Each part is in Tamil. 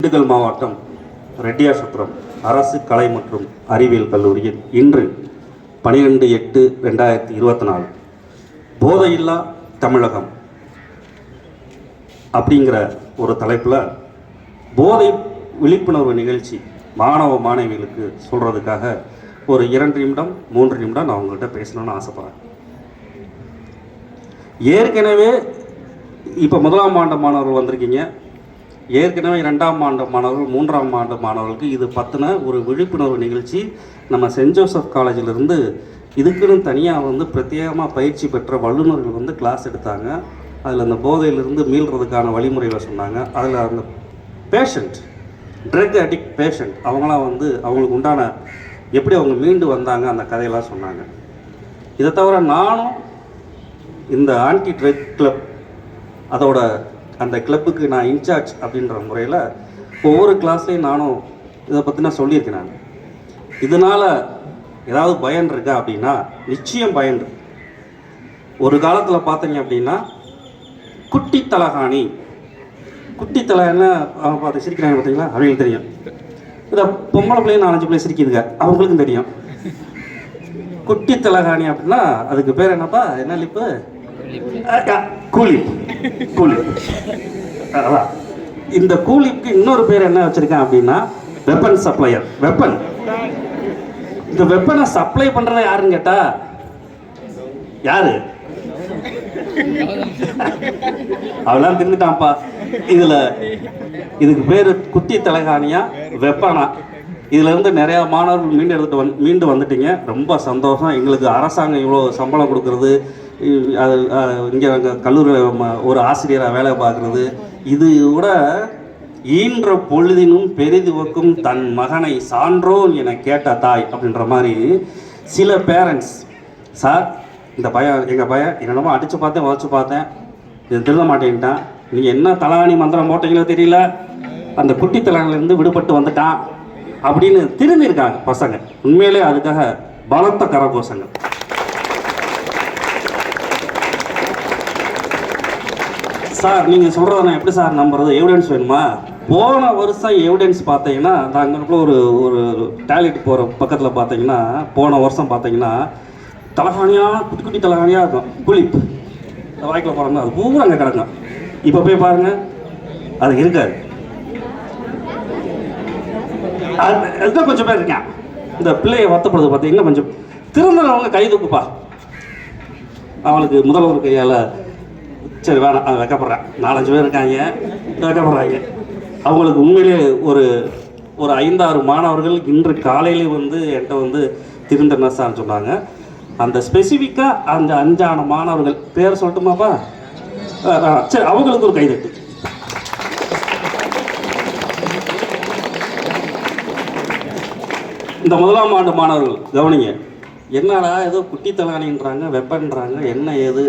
திண்டுக்கல் மாவட்டம் ரெட்டியாசத்திரம் அரசு கலை மற்றும் அறிவியல் கல்லூரியில் இன்று பனிரெண்டு எட்டு ரெண்டாயிரத்தி இருபத்தி நாலு. போதையில்லா தமிழகம் அப்படிங்கிற ஒரு தலைப்பில் போதை விழிப்புணர்வு நிகழ்ச்சி மாணவ மாணவிகளுக்கு சொல்கிறதுக்காக ஒரு இரண்டு நிமிடம் மூன்று நிமிடம் நான் உங்கள்கிட்ட பேசணும்னு ஆசைப்பட்றேன். ஏற்கனவே இப்போ முதலாம் ஆண்டு மாணவர்கள் வந்திருக்கீங்க. ஏற்கனவே இரண்டாம் ஆண்டு மாணவர்கள் மூன்றாம் ஆண்டு மாணவர்களுக்கு இது பற்றின ஒரு விழிப்புணர்வு நிகழ்ச்சி. நம்ம சென்ட் ஜோசப் காலேஜிலிருந்து இதுக்குன்னு தனியாக வந்து பிரத்யேகமாக பயிற்சி பெற்ற வல்லுநர்கள் வந்து கிளாஸ் எடுத்தாங்க. அதில் அந்த போதையிலிருந்து மீள்றதுக்கான வழிமுறைகளை சொன்னாங்க. அதில் அந்த பேஷண்ட் ட்ரக் அடிக்ட் பேஷண்ட் அவங்களாம் வந்து அவங்களுக்கு உண்டான எப்படி அவங்க மீண்டு வந்தாங்க அந்த கதையெல்லாம் சொன்னாங்க. இதை தவிர நானும் இந்த ஆன்டி ட்ரக் கிளப் அதோட அந்த கிளப்புக்கு நான் இன்சார்ஜ் அப்படின்ற முறையில் ஒவ்வொரு கிளாஸ்லையும் நானும் இதை பற்றி நான் சொல்லியிருக்கேன் நான். இதனால் ஏதாவது பயன் இருக்கா அப்படின்னா நிச்சயம் பயன் இருக்கு. ஒரு காலத்தில் பார்த்தீங்க அப்படின்னா குட்டி தலகாணி. குட்டி தலை என்ன அவங்க பார்த்து சிரிக்கிறாங்க பார்த்தீங்களா? அவங்களுக்கு தெரியும். இந்த பொம்பளை பிள்ளைங்க நாலஞ்சு பிள்ளை சிரிக்குதுங்க. அவங்களுக்கும் தெரியும். குட்டி தலகாணி அப்படின்னா அதுக்கு பேர் என்னப்பா? என்ன லிப்பு? கூலி கூலி இந்த கூலிக்கு இன்னொரு பேர் என்ன வச்சிருக்கேன் அப்படின்னா வெப்பன் சப்ளையர் வெப்பன் இந்த வெப்பனை சப்ளை பண்றது யாருன்னு கேட்டா யாரு? அவெல்லாம் தின்னுட்டான்ப்பா. இதுல இதுக்கு பேரு குத்தி தலைகாணியா வெப்பனா இதுலேருந்து நிறையா மாணவர்கள் மீண்டு எடுத்துட்டு வந்து மீண்டு வந்துட்டீங்க. ரொம்ப சந்தோஷம். எங்களுக்கு அரசாங்கம் இவ்வளோ சம்பளம் கொடுக்கறது. அது இங்கே அங்கே கல்லூரியில் ஒரு ஆசிரியராக வேலை பார்க்குறது. இது கூட ஈன்ற பொழுதினும் பெரிதுவக்கும் தன் மகனை சான்றோன் என கேட்ட தாய் அப்படின்ற மாதிரி சில பேரண்ட்ஸ் சார் இந்த பையன் எங்கள் பையன் என்னென்னமோ அடித்து பார்த்தேன் உதச்சி பார்த்தேன். இது திருத மாட்டேன்ட்டான். நீங்கள் என்ன தலாணி மந்திரம் போட்டீங்களோ தெரியல. அந்த குட்டி தலானிலேருந்து விடுபட்டு வந்துட்டான். அப்படின்னு திரும்பியிருக்காங்க பசங்க. உண்மையிலே அதுக்காக பலத்த கரகோஷங்கள். சார் நீங்கள் சொல்கிறத நான் எப்படி சார் நம்புறது? எவிடன்ஸ் வேணுமா? போன வருஷம் எவிடன்ஸ் பார்த்தீங்கன்னா நாங்களுக்குள்ள ஒரு ஒரு டாய்லெட் போகிற பக்கத்தில் பார்த்தீங்கன்னா போன வருஷம் பார்த்தீங்கன்னா தலகாணியாக குட்டி குட்டி தலகாணியாக இருக்கும். குளிப் வாய்க்கில் போகிறோம்னா அது பூரா அங்கே கிடக்கும். இப்போ போய் பாருங்கள் அது இருக்காது. அதுதான் கொஞ்சம் பேர் இருக்கேன் இந்த பிள்ளையை வருத்தப்படுறது பார்த்தீங்கன்னா கொஞ்சம் திருந்தவங்க கை தூக்குப்பா. அவனுக்கு முதல்வர் கையால் சரி வேணாம் அவன் வைக்கப்படுறேன். நாலஞ்சு பேர் இருக்காங்க. வைக்கப்படுறாங்க. அவங்களுக்கு உண்மையிலே ஒரு ஒரு ஐந்தாறு மாணவர்கள் இன்று காலையிலே வந்து என்கிட்ட வந்து திருந்தன சார்னு சொன்னாங்க. அந்த ஸ்பெசிஃபிக்காக அந்த அஞ்சான மாணவர்கள் பேர் சொல்லட்டுமாப்பா? சரி அவங்களுக்கு ஒரு கைதட்டு இந்த முதலாம் ஆண்டு மாணவர்கள் கவனிங்க. என்னடா ஏதோ குட்டி தலானின்றாங்க வெப்பன்றாங்க என்ன ஏது?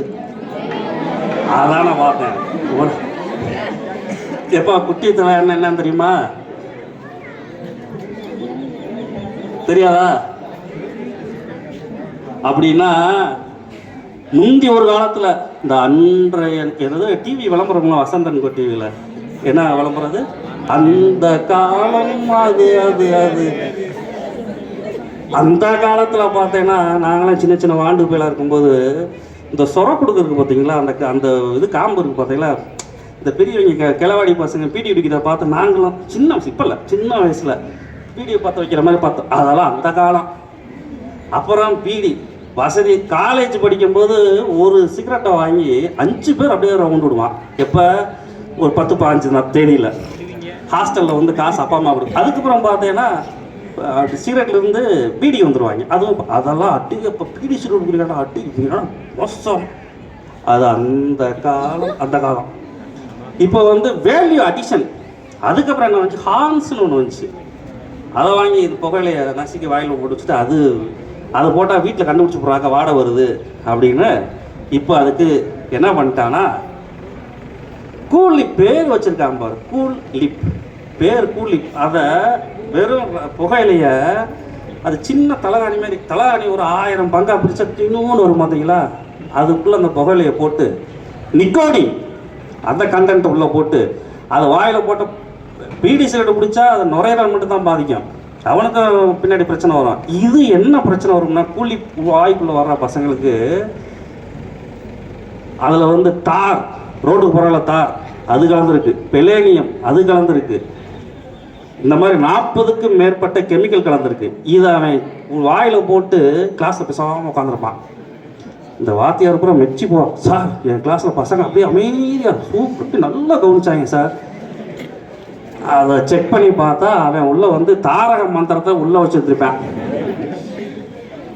அதான் நான் பார்த்தேன். எப்பா குட்டி தலை என்ன என்னன்னு தெரியுமா? தெரியாதா? அப்படின்னா முந்தி ஒரு காலத்தில் இந்த அன்றைய என்னது டிவி விளம்பரம்லாம் வசந்தன் கோ டிவியில் என்ன விளம்பரம் அந்த காலம் அது அது அது. அந்த காலத்தில் பார்த்தேன்னா நாங்களாம் சின்ன சின்ன வாண்டு பேலாக இருக்கும்போது இந்த சொர கொடுக்குறதுக்கு பார்த்தீங்களா அந்த க- அந்த இது காம்பு இருக்குது பார்த்தீங்களா இந்த பெரியவங்க கிளவாடி பசங்க பீடி அடிக்கிறத பார்த்து நாங்களும் சின்ன வயசு இப்போ இல்லை சின்ன வயசில் பீடியை பார்த்து வைக்கிற மாதிரி பார்த்தோம். அதெல்லாம் அந்த காலம். அப்புறம் பீடி வசதி காலேஜ் படிக்கும்போது ஒரு சிகரெட்டை வாங்கி அஞ்சு பேர் அப்படியே ரவுண்ட் விடுவான். எப்போ? ஒரு பத்து பாஞ்சு தான் தேதியில். ஹாஸ்டலில் வந்து காசு அப்பா அம்மா கொடுக்கும். அதுக்கப்புறம் பார்த்தீங்கன்னா சிகரெட்ல இருந்து பீடி வந்துடுவாங்க அதுவும் அதெல்லாம் அட்டி இப்போ பீடி சிகரெட் குடிக்கிறா அட்டி மோசம். அது அந்த காலம் அந்த காலம். இப்போ வந்து வேல்யூ அடிஷன் அதுக்கப்புறம் என்ன வந்துச்சு? ஹான்ஸ்னு ஒன்று வந்துச்சு. அதை வாங்கி இது புகையிலைய நசுக்கி வாயில் போட்டு வச்சுட்டு அது அதை போட்டால் வீட்டில் கண்டுபிடிச்சி போகிறாங்க வாடை வருது அப்படின்னு. இப்போ அதுக்கு என்ன பண்ணிட்டான்னா கூல் லிப் பேர் வச்சுருக்கான் பாரு. கூல் லிப் பேர் கூலி. அதை வெறும் புகையிலைய அது சின்ன தலகாணி மாதிரி தலகாணி ஒரு ஆயிரம் பங்கா பிடிச்சா தின்னு வரும் பார்த்தீங்களா அதுக்குள்ளே அந்த புகையிலையை போட்டு நிக்கோடி அந்த கண்டென்ட் உள்ளே போட்டு அதை வாயில் போட்ட பீடி சிகரெட் குடிச்சா அது நுரையீரல் மட்டும் தான் பாதிக்கும். அவனுக்கு பின்னாடி பிரச்சனை வரும். இது என்ன பிரச்சனை வரும்னா கூலி வாய்க்குள்ள வர்ற பசங்களுக்கு அதில் வந்து தார் ரோடு போகிறால தார் அது கலந்துருக்கு. பெலேனியம் அது கலந்துருக்கு. இந்த மாதிரி நாற்பதுக்கும் மேற்பட்ட கெமிக்கல் கலந்துருக்கு. இதை அவன் வாயில் போட்டு கிளாஸில் பேசாமல் உட்காந்துருப்பான் இந்த வாத்தியார் பூரா மெச்சி போ சார் என் கிளாஸில் பசங்க அப்படியே அமைதியாக சூப்பர் நல்லா கவனிச்சாங்க சார். அதை செக் பண்ணி பார்த்தா அவன் உள்ளே வந்து தாரக மந்திரத்தை உள்ளே வச்சுருப்பான்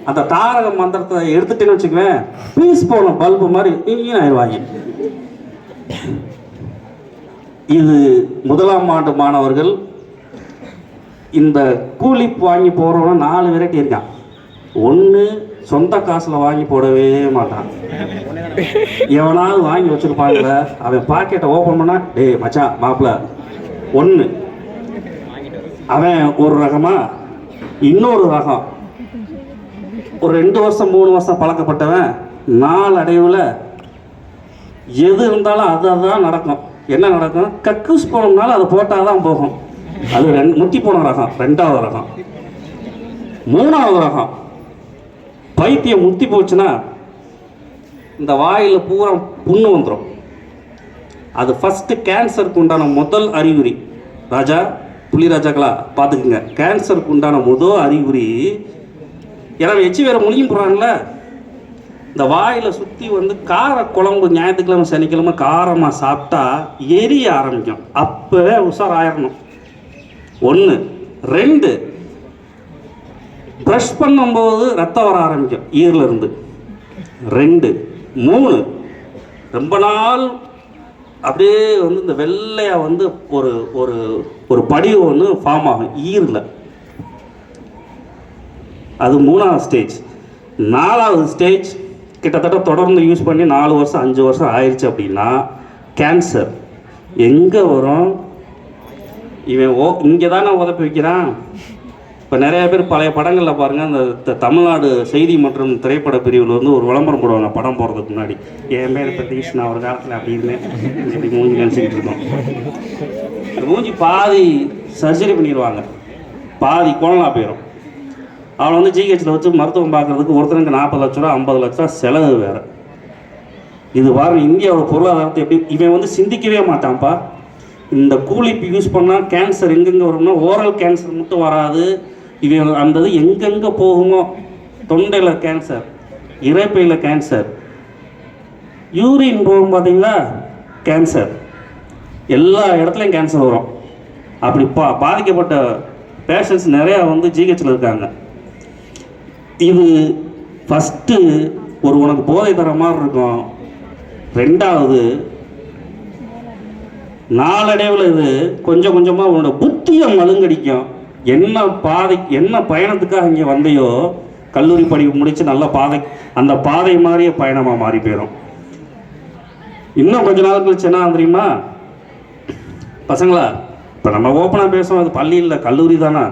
அந்த தாரக மந்திரத்தை எடுத்துட்டேன்னு வச்சுக்குவேன் பீஸ் போன பல்பு மாதிரி இங்கேயும் ஆயிடுவாங்க. இது முதலாம் ஆண்டு மாணவர்கள் இந்த கூலி வாங்கி போகிறவன் நாலு வெரைட்டி இருக்கான் ஒன்று சொந்த காசில் வாங்கி போடவே மாட்டான். எவனாவது வாங்கி வச்சிருப்பாங்கல்ல அவன் பாக்கெட்டை ஓப்பன் பண்ணா டேய் மச்சான் மாப்பிள்ள ஒன்று அவன் ஒரு ரகமா இன்னொரு ரகம். ஒரு ரெண்டு வருஷம் மூணு வருஷம் பழக்கப்பட்டவன் நாளடைவில் எது இருந்தாலும் அது அதுதான் நடக்கும். என்ன நடக்கும்? கக்கூஸ் போனோம்னாலும் அதை போட்டால் தான் போகும். அது ரெண்டு முத்தி போன ரகம் ரெண்டாவது ரகம். மூணாவது ரகம். பைத்தியம் முத்தி போச்சுன்னா இந்த வாயில் பூரா புண்ணு வந்துடும் அது ஃபஸ்ட்டு கேன்சருக்கு உண்டான முதல் அறிகுறி. ராஜா புலி ராஜாக்களா பார்த்துக்குங்க. கேன்சருக்கு உண்டான முதல் அறிகுறி. ஏன்னா எச்சி வேற மொழியும் போகிறான்ல இந்த வாயில் சுற்றி வந்து கார குழம்பு ஞாயிற்றுக்கிழமை சனிக்கிழமை காரமாக சாப்பிட்டா எரிய ஆரம்பிக்கும். அப்போவே உஷாராயிரணும். ஒன்று ரெண்டு ப்ரஷ் பண்ணும்போது ரத்தம் வர ஆரம்பிக்கும் ஈரில் இருந்து. ரெண்டு மூணு. ரொம்ப நாள் அப்படியே வந்து இந்த வெள்ளையாக வந்து ஒரு ஒரு ஒரு படிவு ஒன்று ஃபார்ம் ஆகும் ஈரில் அது மூணாவது ஸ்டேஜ் நாலாவது ஸ்டேஜ் கிட்டத்தட்ட தொடர்ந்து யூஸ் பண்ணி நாலு வருஷம் அஞ்சு வருஷம் ஆயிடுச்சு அப்படின்னா கேன்சர் எங்கே வரும்? இவன் ஓ இங்கே தானே உதப்பி வைக்கிறான். இப்போ நிறைய பேர் பழைய படங்களில் பாருங்கள் அந்த த- தமிழ்நாடு செய்தி மற்றும் திரைப்பட பிரிவில் வந்து ஒரு விளம்பரம் போடுவாங்க படம் போடுறதுக்கு முன்னாடி. என் பேர் பிரதீஷ் நான் ஒரு காலத்தில் அப்படி இருந்தேன். இப்படி மூஞ்சி நினச்சிக்கிட்டு இருக்கோம் மூஞ்சி பாதி சர்ஜரி பண்ணிடுவாங்க. பாதி குழலா போயிடும் அவளை வந்து ஜிஹெச்சில் வச்சு மருத்துவம் பார்க்குறதுக்கு ஒருத்தனுக்கு நாற்பது லட்ச ரூபா ஐம்பது லட்ச ரூபா செலவு வேறு. இது பாருங்க இந்தியாவோட பொருளாதாரத்தை எப்படி இவன் வந்து சிந்திக்கவே மாட்டான்ப்பா. இந்த கூலிப்பு யூஸ் பண்ணால் கேன்சர் எங்கெங்கே வரும்னா ஓரல் கேன்சர் மட்டும் வராது. இது அந்த இது எங்கெங்கே போகுமோ? தொண்டையில் கேன்சர் இறைப்பையில் கேன்சர் யூரின் போகும் பார்த்தீங்களா கேன்சர் எல்லா இடத்துலையும் கேன்சர் வரும். அப்படி பா பாதிக்கப்பட்ட பேஷண்ட்ஸ் நிறையா வந்து ஜிஹெச்சில் இருக்காங்க. இது ஃபஸ்ட்டு ஒரு உனக்கு போதை தர மாதிரி இருக்கும். ரெண்டாவது நாளடைவில் இது கொஞ்சம் கொஞ்சமாக உன்னோட புத்தியை மழுங்கடிக்கும். என்ன பாதை என்ன பயணத்துக்காக இங்கே வந்தையோ கல்லூரி படிப்பு முடித்து நல்ல பாதை அந்த பாதை மாதிரியே பயணமாக மாறி போயிடும் இன்னும் கொஞ்ச நாள் கழிச்சு என்ன தெரியுமா? பசங்களா இப்போ நம்ம ஓப்பனாக பேசுவோம் அது பள்ளி இல்லை கல்லூரி தானே?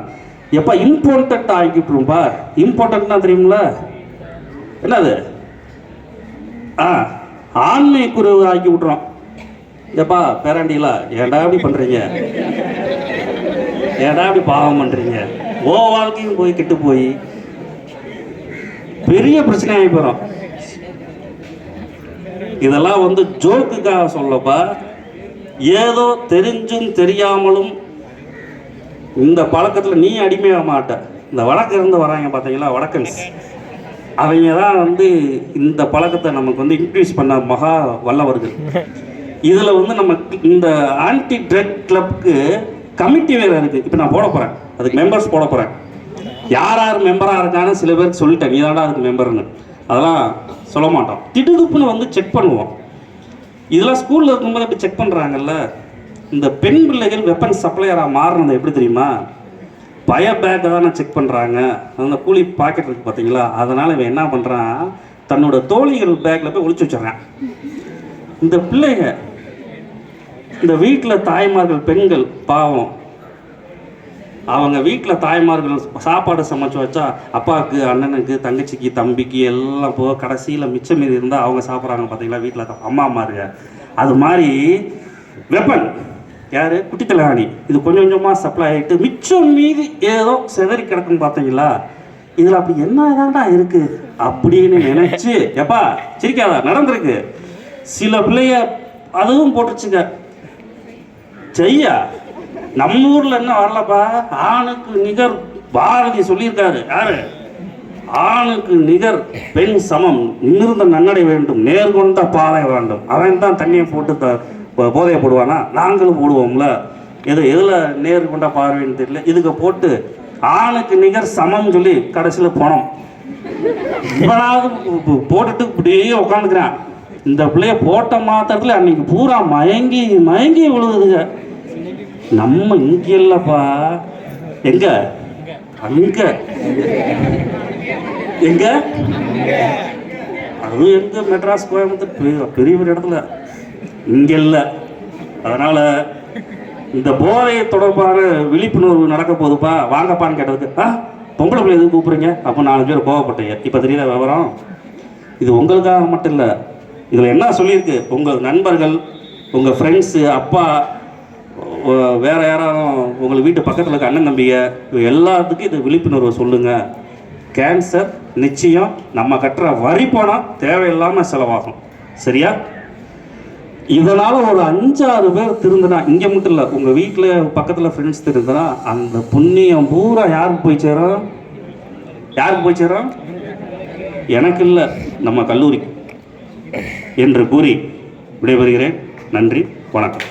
எப்போ இம்பார்ட்டண்ட் ஆகிக்கிட்டுரும்பா இம்பார்ட்டண்ட்னா தெரியுங்களா என்னது? ஆ ஆண்மை குறைவு ஆக்கி விட்றோம் எப்பா பேராண்டிகளா ஏன்டா இப்படி பண்ணுறீங்க ஏன்டா இப்படி பாவம் பண்ணுறீங்க ஓ வாழ்க்கையும் போய் கெட்டு போய் பெரிய பிரச்சனை ஆகி போகிறோம் இதெல்லாம் வந்து ஜோக்குக்காக சொல்லப்பா. ஏதோ தெரிஞ்சும் தெரியாமலும் இந்த பழக்கத்தில் நீ அடிமையாக மாட்ட. இந்த வடக்கு இருந்து வராங்க பார்த்தீங்களா வடக்கன்ஸ். அவங்க தான் வந்து இந்த பழக்கத்தை நமக்கு வந்து இன்க்ரீஸ் பண்ண மகா வல்லவர்கள். இதில் வந்து நம்ம இந்த ஆன்டி ட்ரக் கிளப்க்கு கமிட்டி வேறு இருக்குது இப்போ நான் போட போகிறேன் அதுக்கு மெம்பர்ஸ் போட போகிறேன் யார் யார் மெம்பராக இருக்கான்னு சில பேருக்கு சொல்லிட்டேன். நீ அதுக்கு மெம்பர்னு அதெல்லாம் சொல்ல மாட்டோம். திடுதுப்புன்னு வந்து செக் பண்ணுவோம். இதெல்லாம் ஸ்கூலில் இருக்கும்போது இப்படி செக் பண்ணுறாங்கல்ல இந்த பெண் பிள்ளைகள் வெப்பன் சப்ளையராக மாறினது எப்படி தெரியுமா? பய பேக்கை தானே செக் பண்ணுறாங்க அந்த கூலி பாக்கெட் இருக்குது பார்த்தீங்களா அதனால் இவன் என்ன பண்ணுறான் தன்னோட தோழிகள் பேக்கில் போய் ஒழிச்சு வச்சிடுறான். இந்த பிள்ளைங்க இந்த வீட்டில் தாய்மார்கள் பெண்கள் பாவம். அவங்க வீட்டில் தாய்மார்கள் சாப்பாடு சமைச்சு வச்சா அப்பாவுக்கு அண்ணனுக்கு தங்கச்சிக்கு தம்பிக்கு எல்லாம் போக கடைசியில் மிச்சம் மீதி இருந்தால் அவங்க சாப்பிட்றாங்க பார்த்தீங்களா வீட்டில் அம்மா அம்மாருங்க அது மாதிரி வெப்பன். யாரு? குட்டி இது கொஞ்சம் கொஞ்சமாக சப்ளை ஆகிட்டு மிச்சம் மீதி ஏதோ செதறி கிடக்குன்னு பார்த்தீங்களா இதில் அப்படி என்னதான்டா இருக்கு? அப்படின்னு நினைச்சு எப்பா சிரிக்காதா நடந்திருக்கு. சில பிள்ளைய அதுவும் போட்டுச்சுங்க. செய்யா. நம்ம ஊர்ல என்ன வரலப்பா? ஆணுக்கு நிகர் பாரதி சொல்லியிருக்காரு. யாரு? ஆணுக்கு நிகர் பெண் சமம். நிமிர்ந்த நன்னடை வேண்டும். நேர்கொண்ட பாதை வேண்டும். அவன் தான் தண்ணியை போட்டு போதையை போடுவானா? நாங்களும் போடுவோம்ல. எது எதில் நேர் கொண்ட பார்வைன்னு தெரியல. இதுக்கு போட்டு ஆணுக்கு நிகர் சமம் சொல்லி கடைசியில் போனோம். இவனாவது போட்டுட்டு இப்படியே உட்காந்துக்கிறான் இந்த பிள்ளைய போட்ட மாத்திரத்துல அன்னைக்கு பூரா மயங்கி மயங்கி விழுகுதுங்க நம்ம இங்க இல்லப்பா. எங்க? அங்க. எங்க? அது எங்க மெட்ராஸ் கோயம்புத்தூர் பெரிய பெரிய இடத்துல. இங்க இல்ல. அதனால இந்த போதை தொடர்பான விழிப்புணர்வு நடக்க போகுதுப்பா. வாங்கப்பான்னு கேட்டதுக்கு ஆ பொம்பளை பிள்ளை எதுவும் கூப்பிடுறீங்க? அப்போ நாலு பேர் கோவப்பட்டீங்க. இப்போ தெரியல விவரம்? இது உங்களுக்காக மட்டும் இல்லை இதில் என்ன சொல்லியிருக்கு? உங்கள் நண்பர்கள் உங்கள் ஃப்ரெண்ட்ஸு அப்பா வேறு வேற யாராலும் வீட்டு பக்கத்தில் இருக்க அண்ணன் தம்பியை எல்லாத்துக்கும் இது விழிப்புணர்வை சொல்லுங்கள் கேன்சர் நிச்சயம் நம்ம கட்டுற வரி பணம் தேவையில்லாமல் செலவாகும். சரியா? இதனால் ஒரு அஞ்சாறு பேர் திருந்தினா இங்கே மட்டும் இல்லை உங்கள் வீட்டில் பக்கத்தில் ஃப்ரெண்ட்ஸ் திருந்தினா அந்த புண்ணியம் பூரா யாருக்கு போய் சேரும்? யாருக்கு போய் சேரும்? எனக்கு இல்லை நம்ம கல்லூரி என்று கூறி விடைபெறுகிறேன். நன்றி வணக்கம்.